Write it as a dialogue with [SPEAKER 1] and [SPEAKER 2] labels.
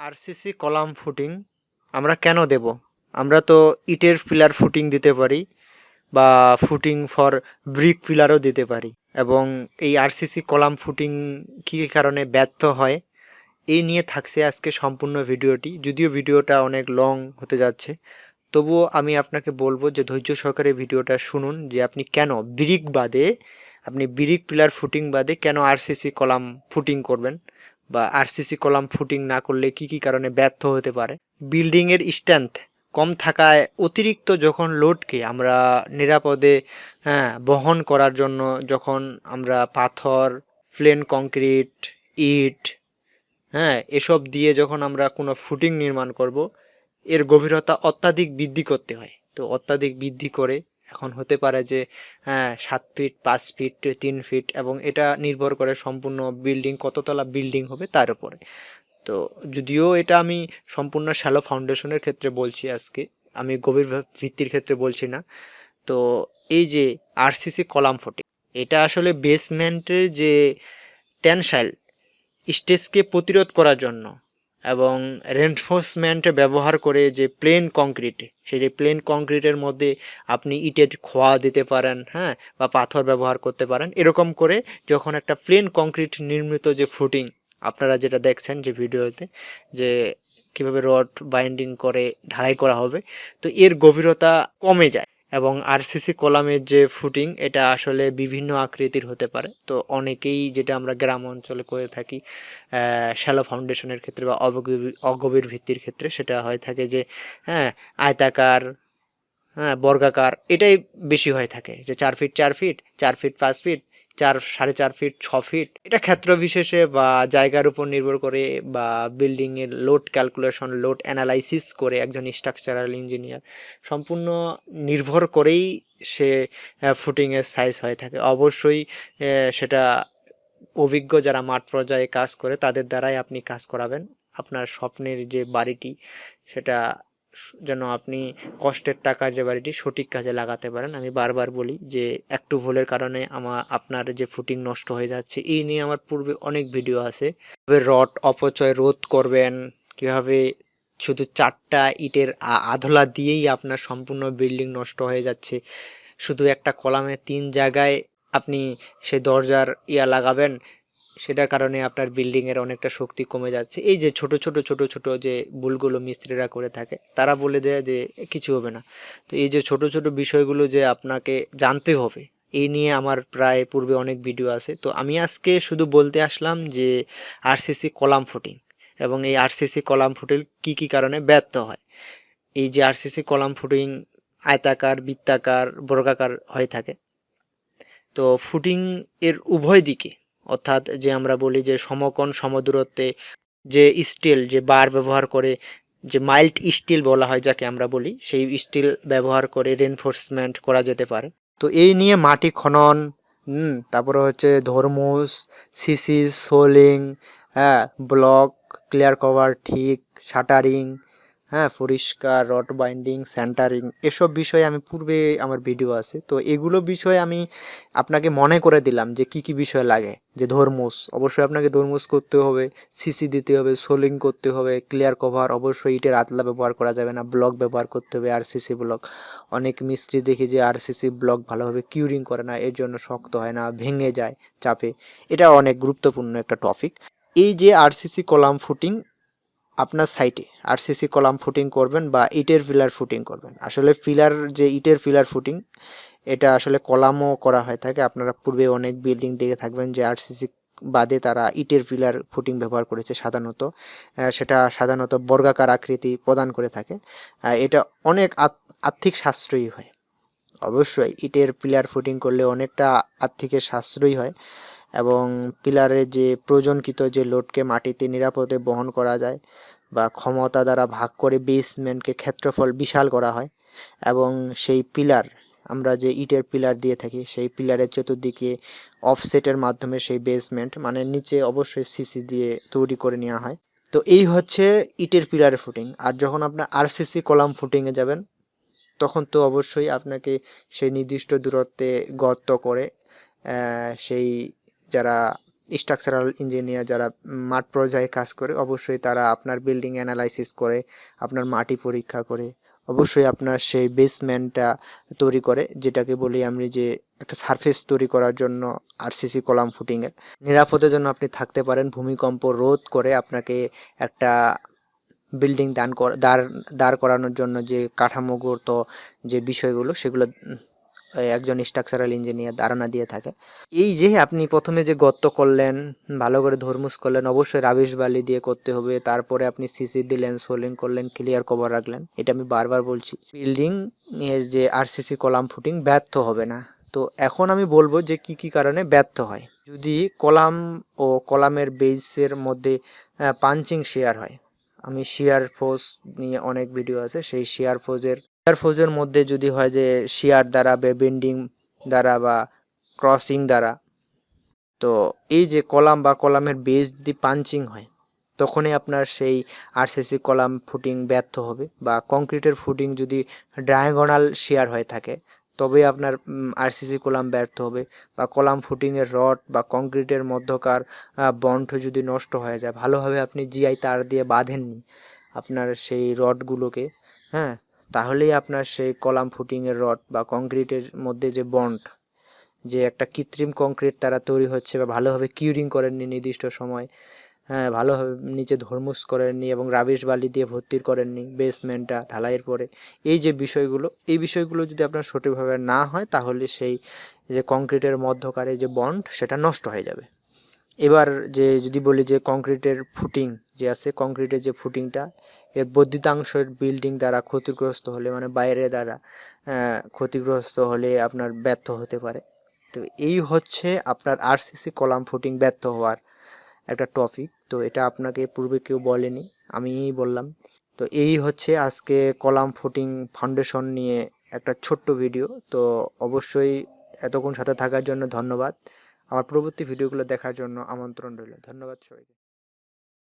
[SPEAKER 1] RCC column footing আমরা কেন দেব? আমরা তো ইটের পিলার ফুটিং দিতে পারি বা ফুটিং ফর ব্রিক পিলারও দিতে পারি এবং এই আরসিসি কলাম ফুটিং কী কারণে ব্যর্থ হয় এই নিয়ে থাকছে আজকে সম্পূর্ণ ভিডিওটি। যদিও ভিডিওটা অনেক লং হতে যাচ্ছে, তবুও আমি আপনাকে বলব যে ধৈর্য সহকারে ভিডিওটা শুনুন যে আপনি কেন ব্রিক বাদে, আপনি ব্রিক পিলার ফুটিং বাদে কেন আরসিসি কলাম ফুটিং করবেন। বা আরসিসি কলাম ফুটিং না করলে কি কি কারণে ব্যর্থ হতে পারে? বিল্ডিংয়ের স্ট্রেংথ কম থাকায় অতিরিক্ত যখন লোডকে আমরা নিরাপদে হ্যাঁ বহন করার জন্য যখন আমরা পাথর প্লেন কংক্রিট ইট হ্যাঁ এসব দিয়ে যখন আমরা কোনো ফুটিং নির্মাণ করব, এর গভীরতা অত্যাধিক বৃদ্ধি করতে হয়। তো অত্যাধিক বৃদ্ধি করে এখন হতে পারে যে হ্যাঁ সাত ফিট, পাঁচ ফিট, তিন ফিট এবং এটা নির্ভর করে সম্পূর্ণ বিল্ডিং কততলা বিল্ডিং হবে তার উপরে। তো যদিও এটা আমি সম্পূর্ণ শ্যালো ফাউন্ডেশনের ক্ষেত্রে বলছি আজকে, আমি গভীর ভিত্তির ক্ষেত্রে বলছি না। তো এই যে আরসিসি কলাম ফোটে এটা আসলে বেসমেন্টের যে টেনসাইল স্টেজকে প্রতিরোধ করার জন্য এবং রেনফোর্সমেন্ট ব্যবহার করে যে প্লেন কংক্রিট সেই যে প্লেন কংক্রিটের মধ্যে আপনি ইটের খোয়া দিতে পারেন হ্যাঁ বা পাথর ব্যবহার করতে পারেন, এরকম করে যখন একটা প্লেন কংক্রিট নির্মিত যে ফুটিং আপনারা যেটা দেখছেন যে ভিডিওতে, যে কীভাবে রড বাইন্ডিং করে, ঢালাই করা হবে, তো এর গভীরতা কমে যায়। এবং আরসিসি কলামের যে ফুটিং এটা আসলে বিভিন্ন আকৃতির হতে পারে। তো অনেকেই যেটা আমরা গ্রাম অঞ্চলে করে থাকি শ্যালো ফাউন্ডেশনের ক্ষেত্রে বা অবগভীর অগভীর ভিত্তির ক্ষেত্রে সেটা হয়ে থাকে যে হ্যাঁ আয়তাকার হ্যাঁ বর্গাকার, এটাই বেশি হয়ে থাকে। যে চার ফিট চার ফিট চার ফিট পাঁচ ফিট চার, সাড়ে চার ফিট ছ ফিট এটা ক্ষেত্র বিশেষে বা জায়গার উপর নির্ভর করে বা বিল্ডিংয়ের লোড ক্যালকুলেশন লোড অ্যানালাইসিস করে একজন স্ট্রাকচারাল ইঞ্জিনিয়ার সম্পূর্ণ নির্ভর করেই সে ফুটিংয়ের সাইজ হয়ে থাকে। অবশ্যই সেটা অভিজ্ঞ যারা মাঠ পর্যায়ে কাজ করে তাদের দ্বারাই আপনি কাজ করাবেন। আপনার স্বপ্নের যে বাড়িটি, সেটা যেন আপনি কষ্টের টাকার যে বাড়িটি সঠিক কাজে লাগাতে পারেন। আমি বারবার বলি যে, একটু ভুলের কারণে আমার আপনার যে ফুটিং নষ্ট হয়ে যাচ্ছে, এই নিয়ে আমার পূর্বে অনেক ভিডিও আছে। কীভাবে রড অপচয় রোধ করবেন, কীভাবে শুধু চারটা ইটের আধলা দিয়েই আপনার সম্পূর্ণ বিল্ডিং নষ্ট হয়ে যাচ্ছে, শুধু একটা কলামে তিন জায়গায় আপনি সেই দরজার ইয়া লাগাবেন সেটার কারণে আপনার বিল্ডিংয়ের অনেকটা শক্তি কমে যাচ্ছে। এই যে ছোট ছোট ছোট ছোট যে ভুলগুলো মিস্ত্রিরা করে থাকে, তারা বলে দেয় যে কিছু হবে না। তো এই যে ছোট ছোট বিষয়গুলো যে আপনাকে জানতে হবে, এই নিয়ে আমার প্রায় পূর্বে অনেক ভিডিও আছে। তো আমি আজকে শুধু বলতে আসলাম যে আরসিসি কলাম ফুটিং এবং এই আরসিসি কলাম ফুটিং কী কী কারণে ব্যর্থ হয়? এই যে আরসিসি কলাম ফুটিং আয়তাকার, বৃত্তাকার, বর্গাকার হয়ে থাকে। তো ফুটিং এর উভয় দিকে অর্থাৎ যে আমরা বলি যে সমকোণ সমদূরত্বে যে স্টিল, যে বার ব্যবহার করে, যে মাইল্ড স্টিল বলা হয় যাকে আমরা বলি, সেই স্টিল ব্যবহার করে রেনফোর্সমেন্ট করা যেতে পারে। তো এই নিয়ে মাটি খনন তারপরে হচ্ছে ধর্মুস সিসি সোলিং হ্যাঁ ব্লক ক্লিয়ার কভার ঠিক, শাটারিং হ্যাঁ পরিষ্কার রড বাইন্ডিং সেন্টারিং এসব বিষয়ে আমি পূর্বে আমার ভিডিও আছে। তো এগুলো বিষয়ে আমি আপনাকে মনে করে দিলাম যে কি কি বিষয় লাগে। যে ধর্মুস, অবশ্যই আপনাকে ধর্মুস করতে হবে সিসি দিতে হবে সোলিং করতে হবে ক্লিয়ার কভার অবশ্যই ইটের আতলা ব্যবহার করা যাবে না ব্লক ব্যবহার করতে হবে আর সিসি ব্লক অনেক মিস্ত্রি দেখি যে আর সিসি ব্লক ভালোভাবে কিউরিং করে না, এর জন্য শক্ত হয় না, ভেঙে যায় চাপে। এটা অনেক গুরুত্বপূর্ণ একটা টপিক এই যে আর আরসিসি কলাম ফুটিং আপনার সাইটে আরসিসি কলাম ফুটিং করবেন বা ইটের পিলার ফুটিং করবেন। আসলে পিলার যে ইটের পিলার ফুটিং, এটা আসলে কলামও করা হয়ে থাকে। আপনারা পূর্বে অনেক বিল্ডিং দেখে থাকবেন যে আরসিসি বাদে তারা ইটের পিলার ফুটিং ব্যবহার করেছে সাধারণত। সেটা সাধারণত বর্গাকার আকৃতি প্রদান করে থাকে। এটা অনেক আর্থিক সাশ্রয়ী হয়। অবশ্যই ইটের পিলার ফুটিং করলে অনেকটা আর্থিকের সাশ্রয়ী হয়। এবং পিলারের যে প্রয়োজনকৃত যে লোডকে মাটিতে নিরাপদে বহন করা যায় বা ক্ষমতা দ্বারা ভাগ করে বেসমেন্টকে ক্ষেত্রফল বিশাল করা হয় এবং সেই পিলার, আমরা যে ইটের পিলার দিয়ে থাকি, সেই পিলারের চতুর্দিকে অফসেটের মাধ্যমে সেই বেসমেন্ট মানে নিচে অবশ্যই সিসি দিয়ে তৈরি করে নেওয়া হয়। তো এই হচ্ছে ইটের পিলারের ফুটিং। আর যখন আপনার আরসিসি কলাম ফুটিংয়ে যাবেন, তখন তো অবশ্যই আপনাকে সেই নির্দিষ্ট দূরত্বে গর্ত করে সেই যারা স্ট্রাকচারাল ইঞ্জিনিয়ার যারা মাঠ পর্যায়ে কাজ করে, অবশ্যই তারা আপনার বিল্ডিং অ্যানালাইসিস করে, আপনার মাটি পরীক্ষা করে, অবশ্যই আপনার সেই বেসমেন্টটা তৈরি করে, যেটাকে বলি আমি যে একটা সারফেস তৈরি করার জন্য আরসিসি কলাম ফুটিংয়ের নিরাপদের জন্য আপনি থাকতে পারেন, ভূমিকম্প রোধ করে আপনাকে একটা বিল্ডিং দান দাঁড় দাঁড় করানোর জন্য যে কাঠামোগত যে বিষয়গুলো, সেগুলো একজন স্ট্রাকচারাল ইঞ্জিনিয়ার ধারণা দিয়ে থাকে। এই যে আপনি প্রথমে যে গর্ত করলেন, ভালো করে ধর্মুস করলেন, অবশ্যই রাবিশ বালি দিয়ে করতে হবে, তারপরে আপনি সিসি দিলেন, সোলিং করলেন ক্লিয়ার কভার রাখলেন, এটা আমি বারবার বলছি। বিল্ডিং এর যে আরসিসি কলাম ফুটিং ব্যর্থ হবে না। তো এখন আমি বলব যে কি কি কারণে ব্যর্থ হয়। যদি কলাম ও কলামের বেসের মধ্যে পাঞ্চিং শেয়ার হয়, আমি শেয়ার ফোর্স নিয়ে অনেক ভিডিও আছে, সেই শেয়ার ফোর্সের শেয়ার ফোর্সের মধ্যে যদি হয় যে শেয়ার দ্বারা বা বেন্ডিং দ্বারা বা ক্রসিং দ্বারা, তো এই যে কলাম বা কলামের বেস যদি পাঞ্চিং হয়, তখনই আপনার সেই আরসিসি কলাম ফুটিং ব্যর্থ হবে বা কংক্রিটের ফুটিং যদি ডায়াগোনাল শেয়ার হয়ে থাকে তবে আপনার আরসিসি কলাম ব্যর্থ হবে বা কলাম ফুটিংয়ের রড বা কংক্রিটের মধ্যকার বন্ড যদি নষ্ট হয়ে যায়, ভালোভাবে আপনি জিআই তার দিয়ে বাঁধেননি, আপনার সেই রডগুলোকে হ্যাঁ তাহলেই আপনার সেই কলাম ফুটিংয়ের রড বা কংক্রিটের মধ্যে যে বন্ড, যে একটা কৃত্রিম কংক্রিট তারা তৈরি হচ্ছে বা ভালোভাবে কিউরিং করেননি নির্দিষ্ট সময় হ্যাঁ ভালোভাবে নিচে ধর্মুস করেননি এবং রাবিশ বালি দিয়ে ভর্তি করেননি বেসমেন্টটা ঢালাইয়ের পরে। এই যে বিষয়গুলো, এই বিষয়গুলো যদি আপনার সঠিকভাবে না হয় তাহলে সেই যে কংক্রিটের মধ্যকারে যে বন্ড, সেটা নষ্ট হয়ে যাবে। এবার যে যদি বলি যে কংক্রিটের ফুটিং যে আছে, কংক্রিটের যে ফুটিংটা, এর বর্ধিতাংশের বিল্ডিং দ্বারা ক্ষতিগ্রস্ত হলে মানে বাইরে দ্বারা ক্ষতিগ্রস্ত হলে আপনার ব্যর্থ হতে পারে। তো এই হচ্ছে আপনার আরসিসি কলাম ফুটিং ব্যর্থ হওয়ার একটা টপিক তো এটা আপনাকে পূর্বে কেউ বলেনি, আমিই বললাম। তো এই হচ্ছে আজকে কলাম ফুটিং ফাউন্ডেশন নিয়ে একটা ছোট্ট ভিডিও তো অবশ্যই এতক্ষণ সাথে থাকার জন্য ধন্যবাদ। আমার পরবর্তী ভিডিওগুলো দেখার জন্য আমন্ত্রণ রইল। ধন্যবাদ সবাইকে।